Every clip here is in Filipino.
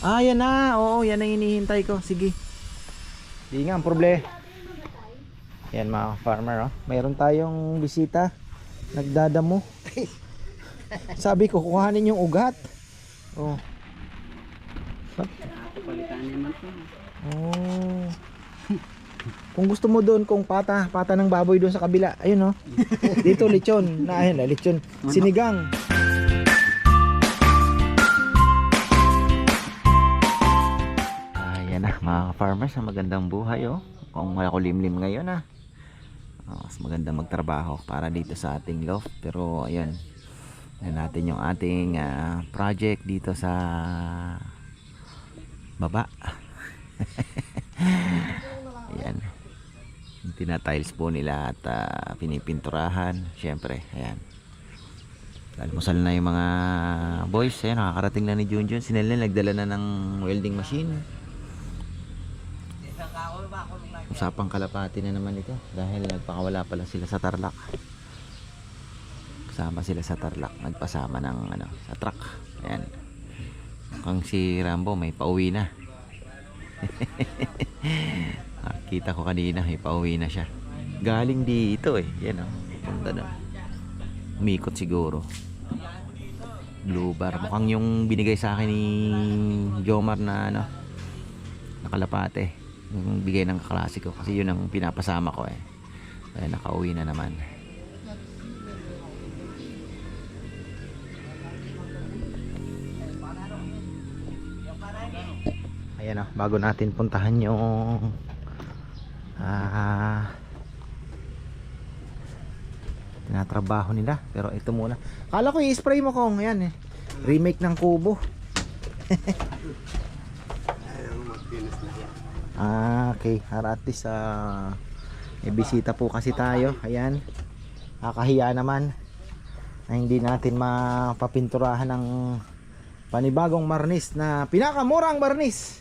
Ah, yan na. Oo, yan ang hinihintay ko. Sige. Di nga, ang problema. Yan mga farmer, oh. Mayroon tayong bisita. Nagdadamo. Sabi ko, kuhanin yung ugat. Oh. Palitan naman to. Oh. Kung gusto mo doon kung pata, pata ng baboy doon sa kabila. Ayun oh. Dito lechon. Na ayun, na, lechon. Sinigang. Mga farmers, ang magandang buhay oh. Kung wala ko limlim ngayon ah. Oh, mas maganda magtrabaho para dito sa ating loft. Pero ayun, yan natin yung ating ah, project dito sa baba. ayan. Tinatiles po nila at ah, pinipinturahan. Siyempre, ayan. Almusal na yung mga boys. Ayan, nakakarating na ni Junjun. Si Nelen nagdala na ng welding machine. Usapang kalapati na naman ito dahil nagpakawala pala sila sa Tarlac. Kasama sila sa Tarlac, nagpasama ng ano, sa truck. Ayan. Kung si Rambo may pauwi na. Nakita ko kanina may pauwi na siya. Galing dito eh. Yan oh. Punta doon. Umikot siguro. Blue bar. Mukhang yung binigay sa akin ni Jomar na ano, nakalapate. Yung bigay ng kaklase ko kasi yun ang pinapasama ko eh. Kaya nakauwi na naman. Ayan o, bago natin puntahan yung ah tinatrabaho nila. Pero ito muna. Kala ko i-spray mo kong. Ayan eh. Remake ng kubo. Ah, okay. Para at ah, may bisita po kasi tayo. Ayan. Kakahiya naman na hindi natin mapapinturahan ng panibagong marnis na pinakamurang marnis.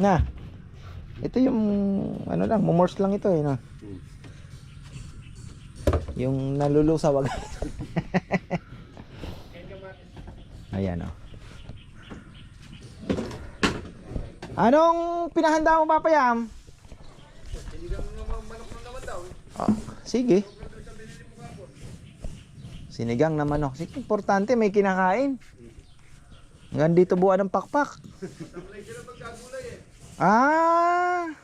Na. Ito yung ano lang, mumors lang ito eh, no. Yung nalulusaw agad. Ayan oh. Anong pinahanda mo papayam? Oh, sige. Sinigang na manok. Sige, importante may kinakain. Hanggang dito buwan ng pakpak. Ah.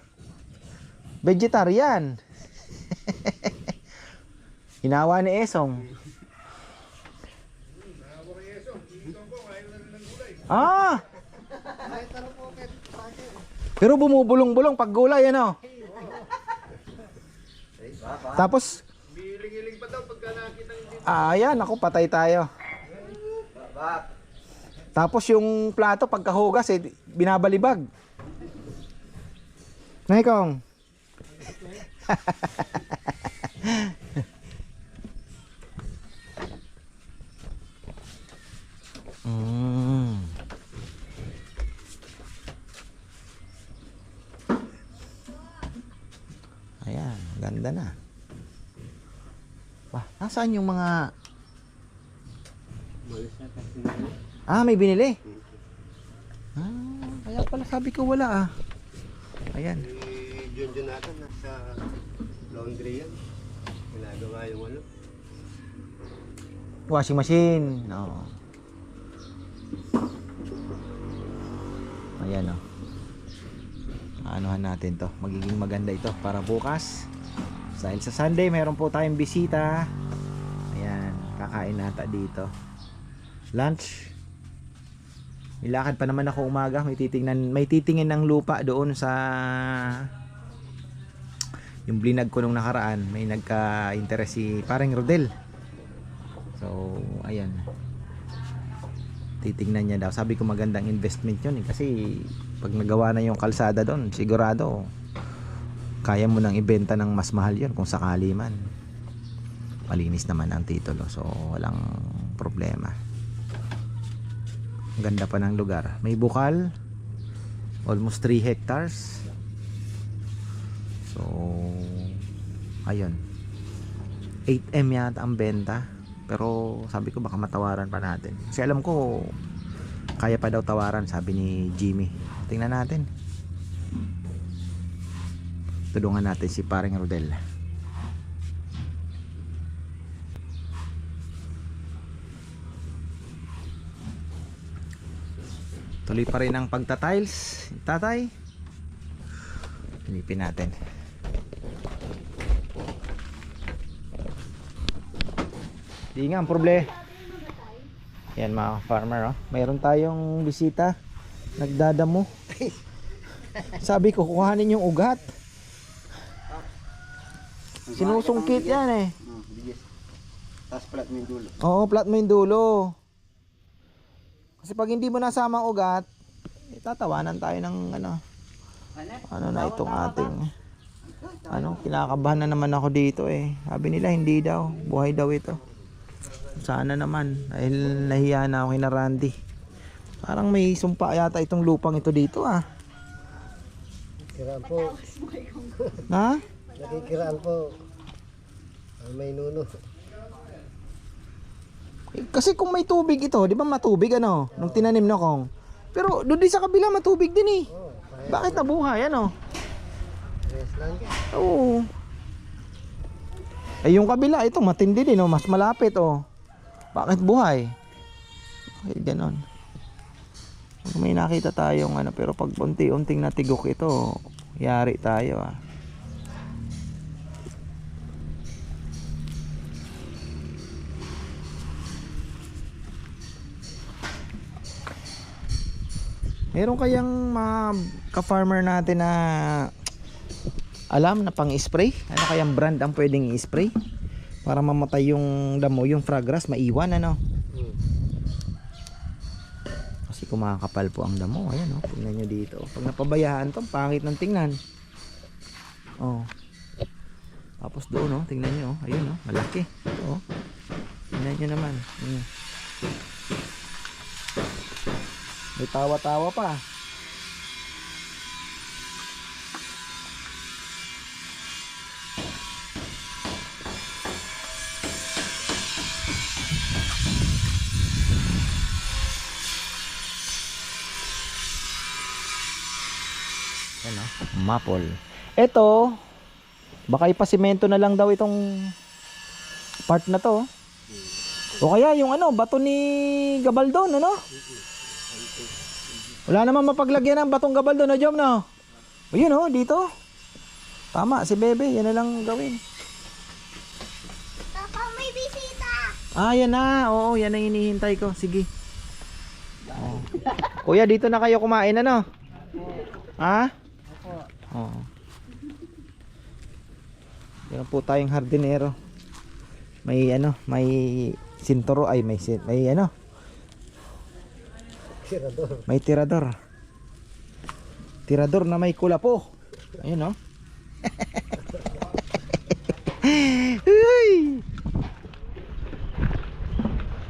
Vegetarian. Hinawa ni Esong. Ah. Pero bumubulong-bulong pag gulay ano. Tapos Ah, yan, ako patay tayo. Tapos yung plato pagkahugas eh binabalibag. Naikong. mm. Ayan, ganda na. Wah, nasaan yung mga... Ah, may binili. Ah, kaya pala sabi ko wala ah. Ayan. John Jonathan nasa laundry yan. Ginagawa yung ano. Washing machine. Oo. Ayan oh. Anuhan natin to. Magiging maganda ito para bukas. Dahil sa Sunday, meron po tayong bisita. Ayan, kakain nata dito. Lunch. Nilakad pa naman ako umaga. May titingnan, may titingin ng lupa doon sa yung blinag ko nung nakaraan. May nagka-interest si parang Rodel. So, ayan. Titingnan niya daw. Sabi ko magandang investment yun eh. Kasi pag nagawa na yung kalsada doon, sigurado kaya mo nang ibenta ng mas mahal yun kung sakali man. Malinis naman ang titulo. So, walang problema. Ang ganda pa ng lugar. May bukal. Almost 3 hectares. So, ayun. 8M yata ang benta. Pero sabi ko baka matawaran pa natin. Kasi alam ko kaya pa daw tawaran sabi ni Jimmy tingnan natin tulungan natin si paring Rodel tuloy pa rin ang pagtatiles tatay Pilipin natin di nga ang problema yan mga farmer oh. Mayroon tayong bisita. Nagdadamo. Sabi ko kukuhanin yung ugat. Sinusungkit yan eh. Hmm, bigis. Tapos plat mo yung dulo. Oo, plat mo yung dulo. Kasi pag hindi mo nasama ang ugat, eh, tatawanan tayo ng ano. Ano na itong ating ano, kinakabahan na naman ako dito eh. Sabi nila hindi daw, buhay daw ito. Sana naman, dahil nahiya na ako kina Randy. Parang may sumpa yata itong lupang ito dito ah. Kiraan po. Ha? Nakikiraan po. May nuno. Eh, Kasi kung may tubig ito, di ba matubig ano? Nung tinanim na kong. Pero doon din sa kabila matubig din eh. Kaya Bakit nabuhay ano? rest lang. Oo. Eh yung kabila, ito matindi din, oh. mas malapit oh. Bakit buhay? Bakit ganon? Pag may nakita tayong ano, pero pag unti-unting natigok ito, yari tayo ah. Meron kayang mga ka-farmer natin na alam na pang-spray? Ano kayang brand ang pwedeng i-spray? Para mamatay yung damo, yung fragras, maiwan ano? Hmm. Kasi kumakapal po ang damo. Ayan oh, tingnan nyo dito. Pag napabayaan to, ang pangit ng tingnan. Oh. Tapos doon oh, tingnan nyo oh. Ayun oh, malaki. Oh. Tingnan nyo naman. Ayan. May tawa-tawa pa. Ano? Maple. Ito, baka ipasimento na lang daw itong part na to. O kaya yung ano, bato ni Gabaldon, ano? Wala namang mapaglagyan ng batong Gabaldon na Jom, no? O yun, oh, dito. Tama, si Bebe, yan na lang gawin. Papa, may bisita! Ah, yan na. Oo, yan ang hinihintay ko. Sige. Oh. Kuya, dito na kayo kumain, ano? Ha? Oo. Yan po tayong hardinero. May ano, may sinturo ay may may ano, Tirador. may tirador. Tirador na may kulapo. Ayun oh. Uy!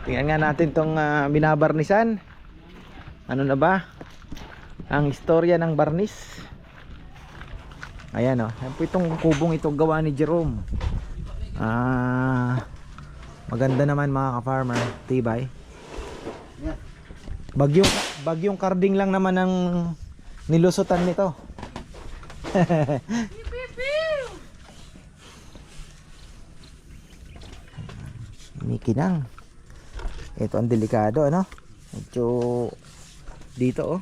Tingnan nga natin tong ah, binabarnisan. Ano na ba? Ang istorya ng barnis. Ayan oh. Yan po itong kubong ito gawa ni Jerome. Ah, maganda naman mga ka-farmer. Tibay. Bagyong bagyong karding lang naman ang nilusutan nito. Mikinang. Ito ang delikado ano? Medyo dito oh.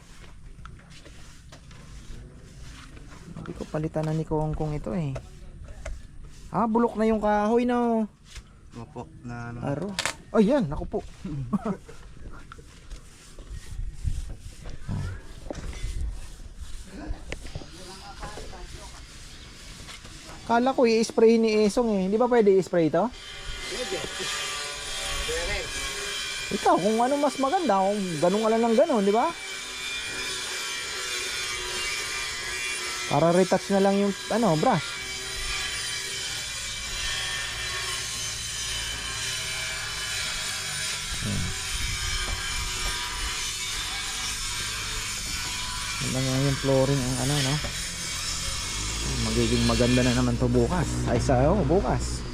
Sabi ko palitan na ni Kongkong ito eh. Ah, bulok na yung kahoy no. Opo, na ano. Aro. Oh, yan, naku po. Kala ko i-spray ni Esong eh. Hindi ba pwede i-spray ito? Ikaw, kung ano mas maganda, kung ganun ka lang ng ganun, di ba? Para retouch na lang yung ano, brush. Ano nga yung flooring ang ano, no? magiging maganda na naman to bukas ay sa oh, bukas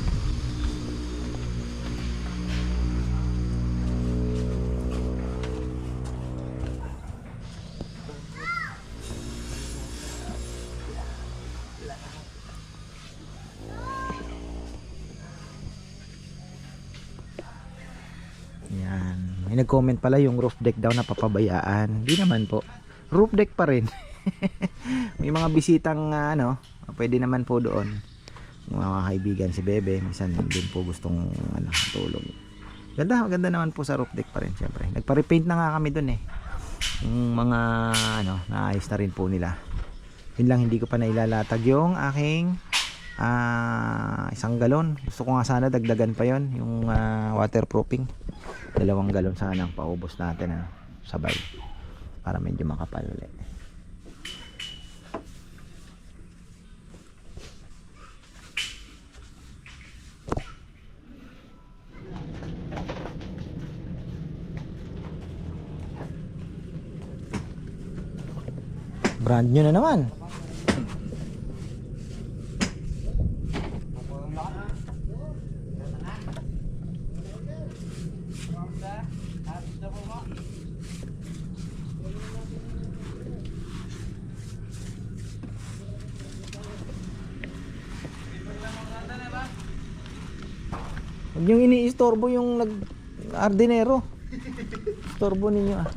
Yan. May nag-comment pala yung roof deck daw na papabayaan. Hindi naman po. Roof deck pa rin. may mga bisitang uh, ano, pwede naman po doon. Mga kaibigan si Bebe, minsan din po gustong ano, tulong. Ganda, ganda naman po sa roof deck pa rin syempre. Nagpa-repaint na nga kami doon eh. Yung mga ano, naayos na rin po nila. Yun lang hindi ko pa nailalatag yung aking ah, isang galon. Gusto ko nga sana dagdagan pa yon yung ah, waterproofing. Dalawang galon sana ang paubos natin ano, sabay para medyo makapal ulit. Brand new na naman. Huwag yung ini-istorbo yung nag ardinero. Istorbo ninyo ah.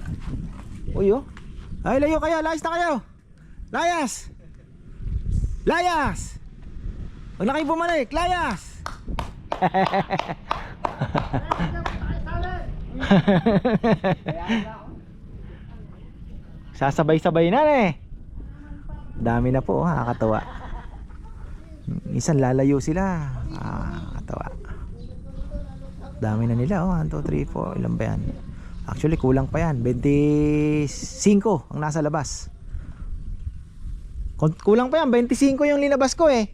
Uy oh. Ay, layo kayo. Layas na kayo. Layas! Layas! Huwag na kayo bumalik. Layas! Sasabay-sabay na eh. Dami na po, nakakatawa. Minsan lalayo sila. Ah, nakakatawa. Dami na nila, oh. 1, 2, 3, 4. Ilan ba yan? Actually, kulang pa yan. 25 ang nasa labas. Kulang pa yan. 25 yung linabas ko eh.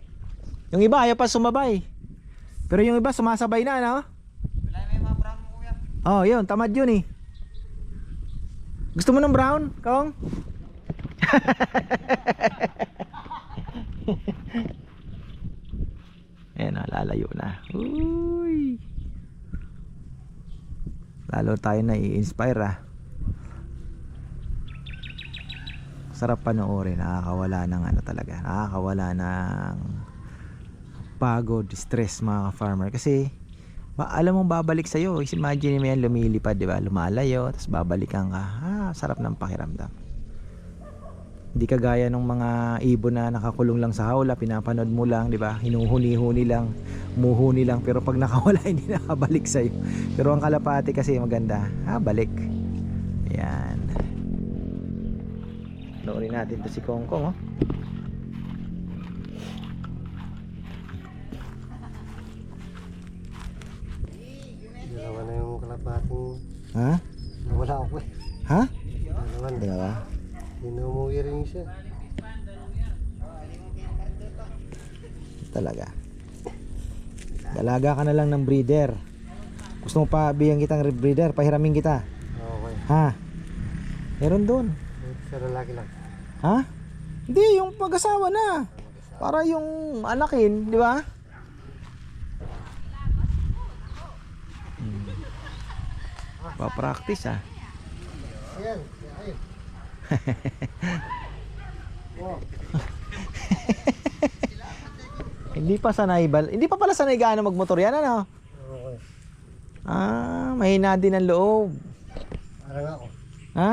Yung iba, ayaw pa sumabay. Pero yung iba, sumasabay na, no? Wala na yung mga brown mo kuya. Oh, yun. Tamad yun eh. Gusto mo ng brown, Kong? Ayan na, lalayo na. Uy. Lalo tayo na i-inspire ah. Sarap panoorin, nakakawala ng ano talaga. Nakakawala ng pagod, stress mga farmer kasi ba, alam mong babalik sa'yo. Imagine mo yan lumilipad, di ba? Lumalayo, tapos babalikan ka. Ah, sarap ng pakiramdam. Hindi kagaya ng mga ibon na nakakulong lang sa hawla, pinapanood mo lang, di ba? Hinuhuni-huni lang, muhuni lang, pero pag nakawala, hindi nakabalik sa'yo. Pero ang kalapati kasi maganda, ah, balik. Yan. Noorin natin to si Kongkong, oh. Dalawa na yung kalapating Ha? nawala ako eh. Ha? Dalawa. Dalawa? Hinumuwi rin siya. Talaga. Dalaga ka na lang ng breeder. Gusto mo pa bigyan kitang breeder, pahiramin kita. Okay. Ha? Meron doon. Sa lalaki lang. Ha? Hindi, yung pag-asawa na. Para yung anakin, di ba? Hmm. Pa-practice ah. Ayan. Ayan. Hindi pa sanay bal. Hindi pa pala sanay gaano magmotor yan ano? Ah, mahina din ang loob. Parang ako. Ha?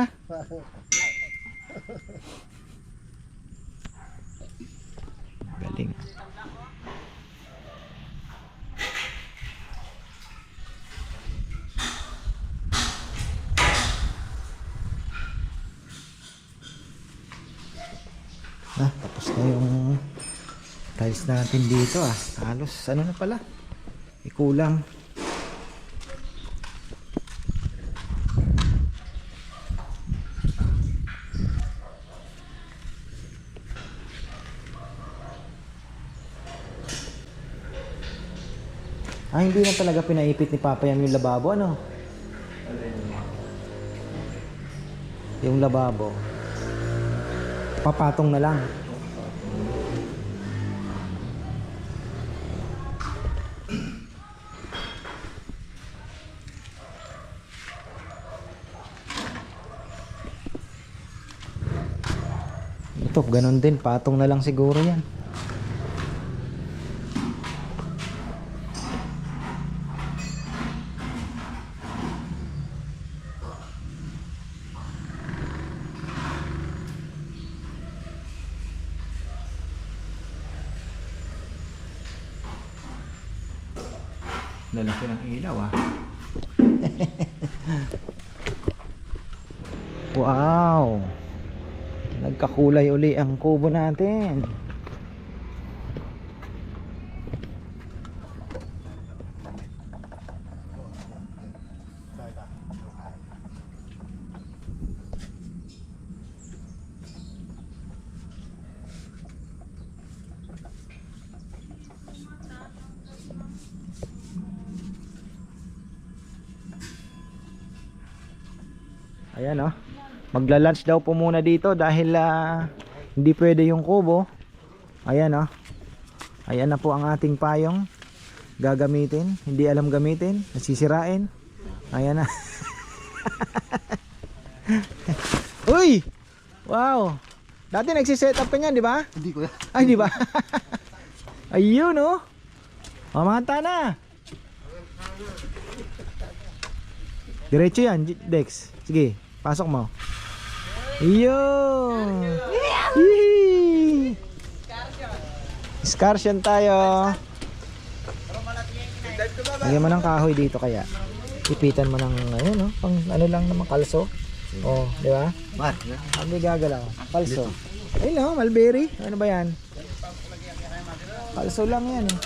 Galing. Ah, tapos na yung tiles natin dito ah. Halos ano na pala. May kulang. Ah, hindi na talaga pinaipit ni Papa yan yung lababo, ano? Yung lababo. Papatong na lang. Ganon din, patong na lang siguro yan. Lalaki ng ilaw ah. wow! Nagkakulay uli ang kubo natin. Ayan oh. Magla-lunch daw po muna dito dahil ah, hindi pwede yung kubo. Ayan oh. Ayan na po ang ating payong gagamitin. Hindi alam gamitin, nasisirain. Ayan na. Uy! Wow! Dati nagsiset up ka niyan, di ba? Hindi ko. Ay, di ba? Ayun, oh. Mamata na. Diretso yan, Dex. Sige, pasok mo. Ayun. Yee! Excursion tayo. Lagyan mo ng kahoy dito kaya. Ipitan mo ng ano no, pang ano lang naman kalso. Oh, di ba? Mat. Hindi gagalaw. Kalso. Ayun no, mulberry. Ano ba yan? Kalso lang yan eh.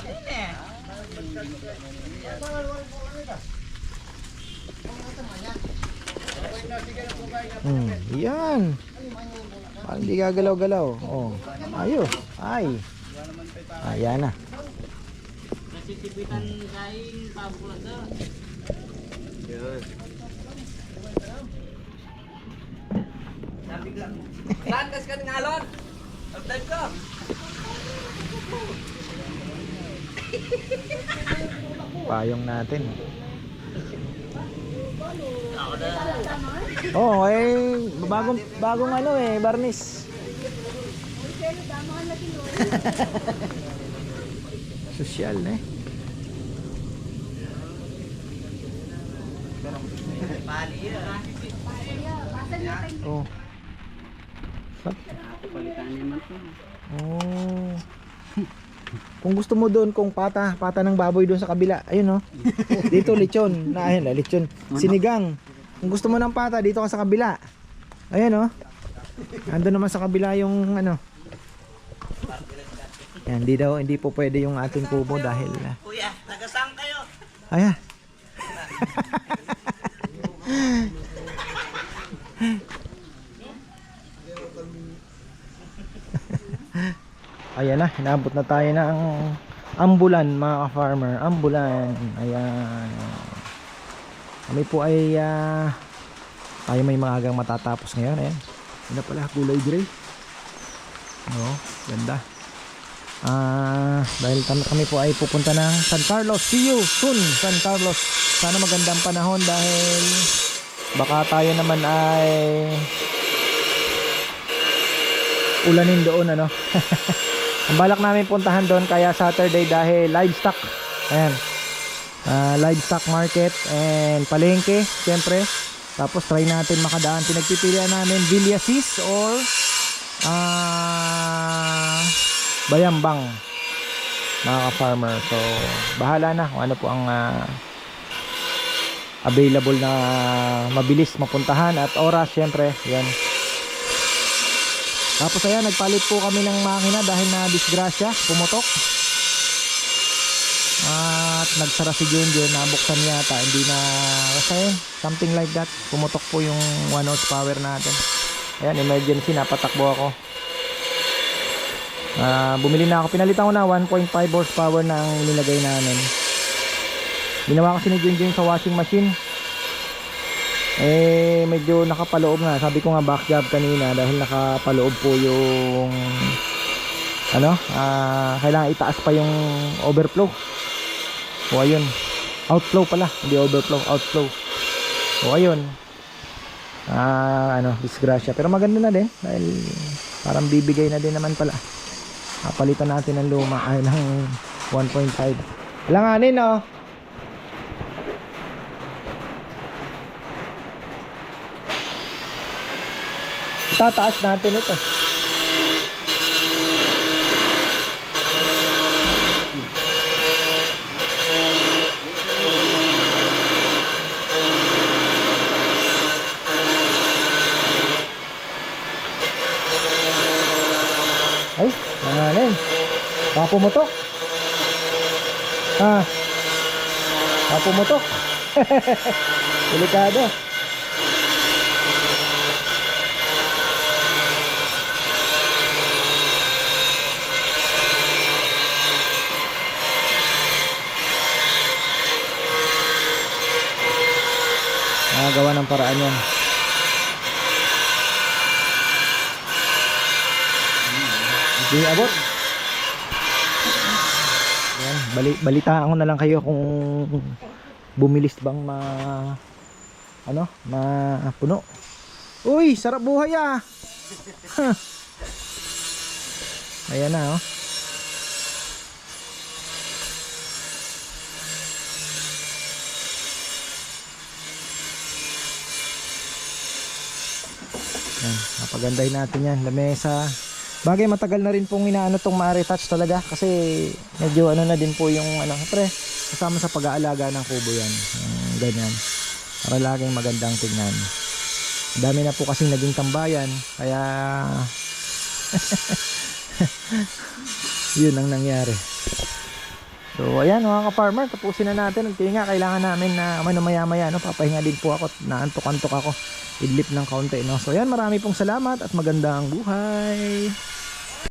Hmm, yan. Parang hindi gagalaw-galaw. Oh. Ayos. Ay. Ayan na. Yan. Saan kas ka tingalon? Update ko. Payong natin. Oh, eh bagong bagong ano eh, barnis. Sosyal eh. Oh. Ba't? Oh. Kung gusto mo doon kung pata, pata ng baboy doon sa kabila, ayun oh. Dito lechon, na ayun, lechon, sinigang. Kung gusto mo ng pata dito ka sa kabila. Ayun oh. Ando naman sa kabila yung ano. Yan, hindi daw, hindi po pwede yung ating kubo dahil ah, Kuya, nagasang kayo. Ayan. Ayan na, inabot na tayo ng ambulan mga ka-farmer. Ambulan. Ayan. Kami po ay ah, tayo may maagang matatapos ngayon. Ayan. Yun na pala, kulay gray. Oo, ganda. Ah, dahil tam- kami po ay pupunta ng San Carlos. See you soon, San Carlos. Sana magandang panahon dahil baka tayo naman ay ulanin doon ano. Ang balak namin puntahan doon kaya Saturday dahil livestock. Ayan. Ah, livestock market and palengke, siyempre. Tapos try natin makadaan. Pinagpipilian namin Villasis or ah Bayambang mga ka-farmer. So, bahala na kung ano po ang ah, available na mabilis mapuntahan at oras syempre. Yan. Tapos ayan, nagpalit po kami ng makina dahil na disgrasya, pumutok. At nagsara si Junjun, nabuksan yata, hindi na, yun, something like that. Pumutok po yung 1 horsepower natin. Ayan, emergency, napatakbo ako. Ah, bumili na ako. Pinalitan ko na 1.5 horsepower na ang nilagay namin. Ginawa ko si ni Junjun sa washing machine. Eh, medyo nakapaloob nga. Sabi ko nga back job kanina dahil nakapaloob po yung ano, ah, kailangan itaas pa yung overflow. O ayun. Outflow pala, hindi overflow, outflow. O ayun. Ah, ano, disgrasya. Pero maganda na din dahil parang bibigay na din naman pala. Kapalitan natin ng luma ay ng 1.5. Langanin Sa taas natin ito. Ay, nanganay. Baka pumutok. Ah. Baka pumutok. Delikado. Nakagawa ng paraan yan. Hindi abot. Yan, bali, balitaan ko na lang kayo kung bumilis bang ma ano, ma puno. Uy, sarap buhay ah. Ayan na oh. Yan, napagandahin natin yan. Lamesa. Bagay matagal na rin pong inaano tong ma-retouch talaga kasi medyo ano na din po yung ano, pre, kasama sa pag-aalaga ng kubo yan. Yung ganyan. Para laging magandang tingnan. Dami na po kasing naging tambayan kaya yun ang nangyari. So ayan mga ka-farmer, tapusin na natin. Nagtinga, kailangan namin na ano maya maya no, papahinga din po ako naantok-antok ako. Idlip ng kaunti no. So ayan, marami pong salamat at magandang buhay.